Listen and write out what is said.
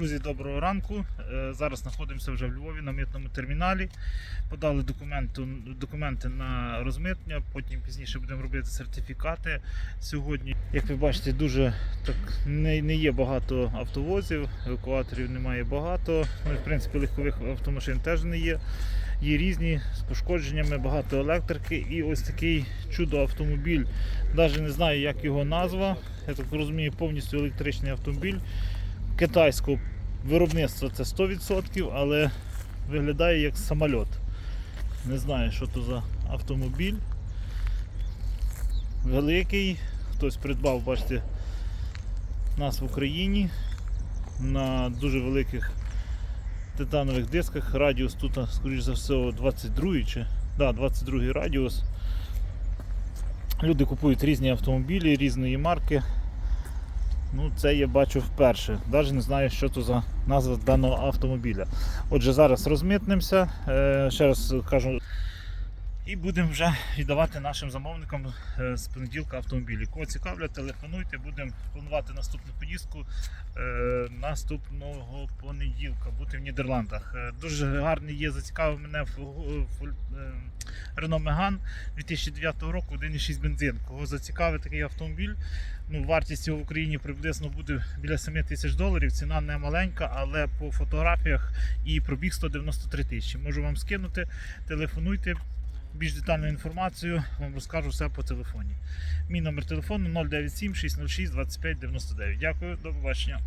Друзі, доброго ранку. Е, Зараз знаходимося вже в Львові на митному терміналі. Подали документи на розмитнення, потім пізніше будемо робити сертифікати. Сьогодні, як ви бачите, дуже так не, не є багато автовозів, евакуаторів немає багато. Ну, в принципі, легкових автомашин теж не є. Є різні з пошкодженнями, багато електрики і ось такий чудо-автомобіль. Навіть не знаю, як його назва. Я так розумію, повністю електричний автомобіль китайського виробництва це 100%, але виглядає як самоліт. Не знаю, що то за автомобіль. Великий. Хтось придбав, бачите, нас в Україні на дуже великих титанових дисках. Радіус тут, скоріш за все, 22 чи да, 22 радіус. Люди купують різні автомобілі, різної марки. Ну, це я бачу вперше. Навіть не знаю, що це за назва даного автомобіля. Отже, зараз розмитнимося. Е, ще раз кажу. І будемо вже віддавати нашим замовникам е, з понеділка автомобілі. Кого цікавлять, телефонуйте, будемо планувати наступну поїздку е, наступного понеділка, бути в Нідерландах. Дуже гарний є, зацікавив мене Renault Megane 2009 року 1,6 бензин. Кого зацікавить такий автомобіль, ну, вартість його в Україні приблизно буде біля 7 тисяч доларів. Ціна не маленька, але по фотографіях і пробіг 193 тисячі. Можу вам скинути, телефонуйте. Більш детальну інформацію вам розкажу все по телефоні. Мій номер телефону 097 606 25 99. Дякую, до побачення.